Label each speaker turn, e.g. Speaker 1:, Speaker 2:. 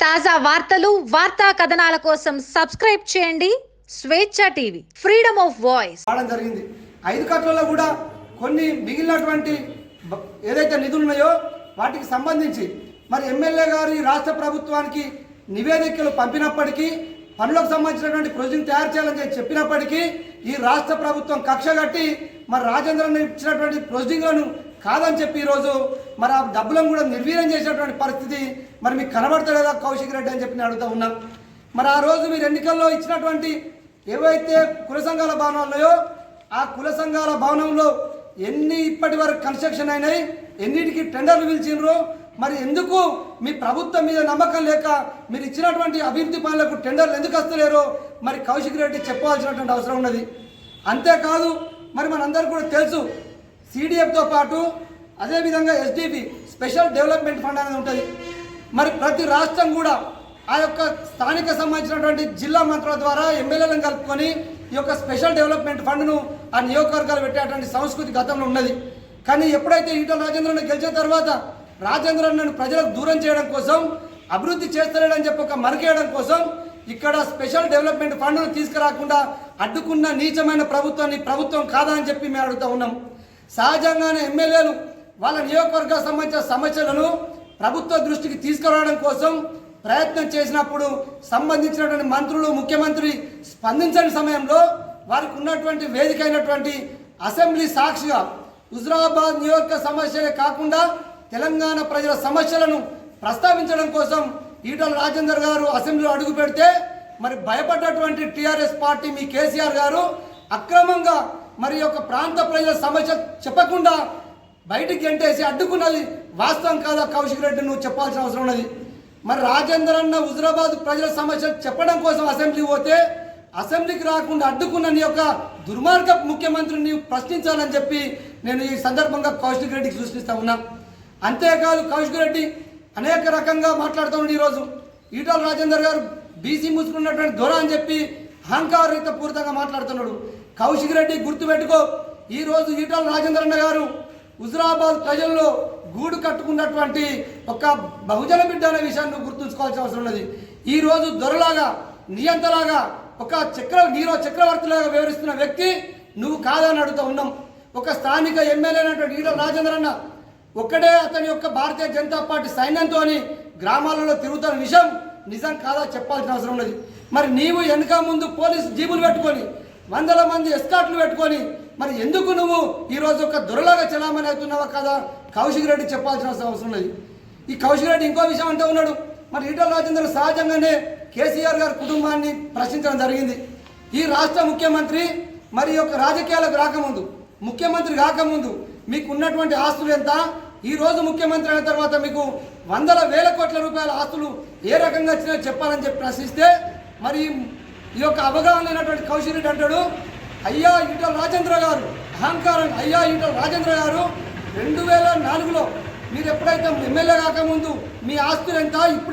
Speaker 1: తాజా వార్తలు వార్తా కథనాల కోసం సబ్స్క్రైబ్ చేయండి. స్వేచ్ఛ టీవీ ఫ్రీడమ్ ఆఫ్ వాయిస్.
Speaker 2: రావడం జరిగింది. ఐదు కట్లలో కూడా కొన్ని మిగిలినటువంటి బ- ఏదైతే నిధులు ఉన్నాయో వాటికి సంబంధించి మరి ఎమ్మెల్యే గారు ఈ రాష్ట్ర ప్రభుత్వానికి నివేదికలు పంపినప్పటికీ పనులకు సంబంధించినటువంటి ప్రొజెక్ట్ తయారు చేయాలని చెప్పి చెప్పినప్పటికీ ఈ రాష్ట్ర ప్రభుత్వం కక్ష కట్టి మరి రాజేంద్రన్ ఇచ్చినటువంటి ప్రొసీడింగ్లను కాదని చెప్పి ఈరోజు మరి ఆ డబ్బులను కూడా నిర్వీర్యం చేసినటువంటి పరిస్థితి మరి మీకు కనబడతలేదా కౌశిక్ రెడ్డి అని చెప్పి నేను అడుగుతా ఉన్నా. మరి ఆ రోజు మీరు ఎన్నికల్లో ఇచ్చినటువంటి ఏవైతే కుల సంఘాల భవనాలు ఆ కుల సంఘాల భవనంలో ఎన్ని ఇప్పటి వరకు కన్స్ట్రక్షన్ అయినాయి ఎన్నిటికి టెండర్లు పిలిచినరు మరి ఎందుకు మీ ప్రభుత్వం మీద నమ్మకం లేక మీరు ఇచ్చినటువంటి అభివృద్ధి పనులకు టెండర్లు ఎందుకు వస్తలేరో? మరి కౌశిక్ రెడ్డి చెప్పాల్సినటువంటి అవసరం ఉన్నది. అంతేకాదు మరి మనందరికీ కూడా తెలుసు సిడిఎఫ్తో పాటు అదేవిధంగా ఎస్డిపి స్పెషల్ డెవలప్మెంట్ ఫండ్ అనేది ఉంటుంది. మరి ప్రతి రాష్ట్రం కూడా ఆ యొక్క స్థానిక సంబంధించినటువంటి జిల్లా మంత్రుల ద్వారా ఎమ్మెల్యేలను కలుపుకొని ఈ యొక్క స్పెషల్ డెవలప్మెంట్ ఫండ్ను ఆ నియోజకవర్గాలు పెట్టేటువంటి సంస్కృతి గతంలో ఉన్నది. కానీ ఎప్పుడైతే ఈటల రాజేంద్రను గెలిచిన తర్వాత రాజేంద్రను ప్రజలకు దూరం చేయడం కోసం అభివృద్ధి చేస్తలేడని చెప్పి ఒక మరకేయడం కోసం ఇక్కడ స్పెషల్ డెవలప్మెంట్ ఫండ్ను తీసుకురాకుండా అడ్డుకున్న నీచమైన ప్రభుత్వాన్ని ప్రభుత్వం కాదా అని చెప్పి మేము అడుగుతా ఉన్నాం. సహజంగానే ఎమ్మెల్యేలు వాళ్ళ నియోజకవర్గ సంబంధించిన సమస్యలను ప్రభుత్వ దృష్టికి తీసుకురావడం కోసం ప్రయత్నం చేసినప్పుడు సంబంధించినటువంటి మంత్రులు ముఖ్యమంత్రి స్పందించని సమయంలో వారికి ఉన్నటువంటి వేదిక అయినటువంటి అసెంబ్లీ సాక్షిగా హుజరాబాద్ నియోజక సమస్యలే కాకుండా తెలంగాణ ప్రజల సమస్యలను ప్రస్తావించడం కోసం ఈటల రాజేందర్ గారు అసెంబ్లీలో అడుగు పెడితే మరి భయపడ్డటువంటి టీఆర్ఎస్ పార్టీ మీ కేసీఆర్ గారు అక్రమంగా మరి యొక్క ప్రాంత ప్రజల సమస్య చెప్పకుండా బయటికి ఎంటేసి అడ్డుకున్నది వాస్తవం కాదా కౌశిక్ రెడ్డి? నువ్వు చెప్పాల్సిన అవసరం ఉన్నది. మరి రాజేందర్ అన్న హుజరాబాద్ ప్రజల సమస్య చెప్పడం కోసం అసెంబ్లీ పోతే అసెంబ్లీకి రాకుండా అడ్డుకున్న నీ యొక్క దుర్మార్గ ముఖ్యమంత్రిని ప్రశ్నించాలని చెప్పి నేను ఈ సందర్భంగా కౌశిక్ రెడ్డికి సూచిస్తా ఉన్నా. అంతేకాదు కౌశిక్ రెడ్డి అనేక రకంగా మాట్లాడుతున్నాడు ఈరోజు. ఈటల రాజేందర్ గారు బీసీ ముసుకున్నటువంటి దూరం అని చెప్పి అహంకారయుతపూరితంగా మాట్లాడుతున్నాడు. కౌశిక్ రెడ్డి గుర్తుపెట్టుకో ఈరోజు ఈటల రాజేంద్రన్న గారు హుజరాబాద్ ప్రజల్లో గూడు కట్టుకున్నటువంటి ఒక బహుజన బిడ్డ అనే విషయాన్ని నువ్వు గుర్తుంచుకోవాల్సిన అవసరం ఉన్నది. ఈ రోజు దొరలాగా నియంతలాగా ఒక చక్ర నీరో చక్రవర్తిలాగా వివరిస్తున్న వ్యక్తి నువ్వు కాదని అడుగుతూ ఉన్నాం. ఒక స్థానిక ఎమ్మెల్యే అయినటువంటి ఈటల రాజేంద్రన్న ఒక్కడే అతని యొక్క భారతీయ జనతా పార్టీ సైన్యంతో గ్రామాలలో తిరుగుతున్న విషయం నిజం కాదా చెప్పాల్సిన అవసరం ఉన్నది. మరి నీవు వెనుక ముందు పోలీసు జీబులు పెట్టుకొని వందల మంది ఎస్కాట్లు పెట్టుకొని మరి ఎందుకు నువ్వు ఈరోజు ఒక దొరలాగా చలామణి అవుతున్నావా కదా? కౌశిక్ రెడ్డి చెప్పాల్సిన అవసరం ఉన్నది. ఈ కౌశిక్ రెడ్డి ఇంకో విషయం అంటూ ఉన్నాడు. మరి ఈటల రాజేందర్ సహజంగానే కేసీఆర్ గారి కుటుంబాన్ని ప్రశ్నించడం జరిగింది. ఈ రాష్ట్ర ముఖ్యమంత్రి మరి యొక్క రాజకీయాలకు రాకముందు ముఖ్యమంత్రి కాకముందు మీకు ఉన్నటువంటి ఆస్తులు ఎంత? ఈ రోజు ముఖ్యమంత్రి అయిన తర్వాత మీకు వందల వేల కోట్ల రూపాయల ఆస్తులు ఏ రకంగా వచ్చినాయో చెప్పాలని చెప్పి ప్రశ్నిస్తే మరి ఈ యొక్క అవగాహన లేనటువంటి కౌశిక్ రెడ్డి అంటాడు అయ్యా ఈటల రాజేంద్ర గారు అహంకారం అయ్యా ఈటల రాజేంద్ర గారు రెండు వేల నాలుగులో మీరు ఎప్పుడైతే ఎమ్మెల్యే కాకముందు మీ ఆస్తులు ఎంత ఇప్పుడు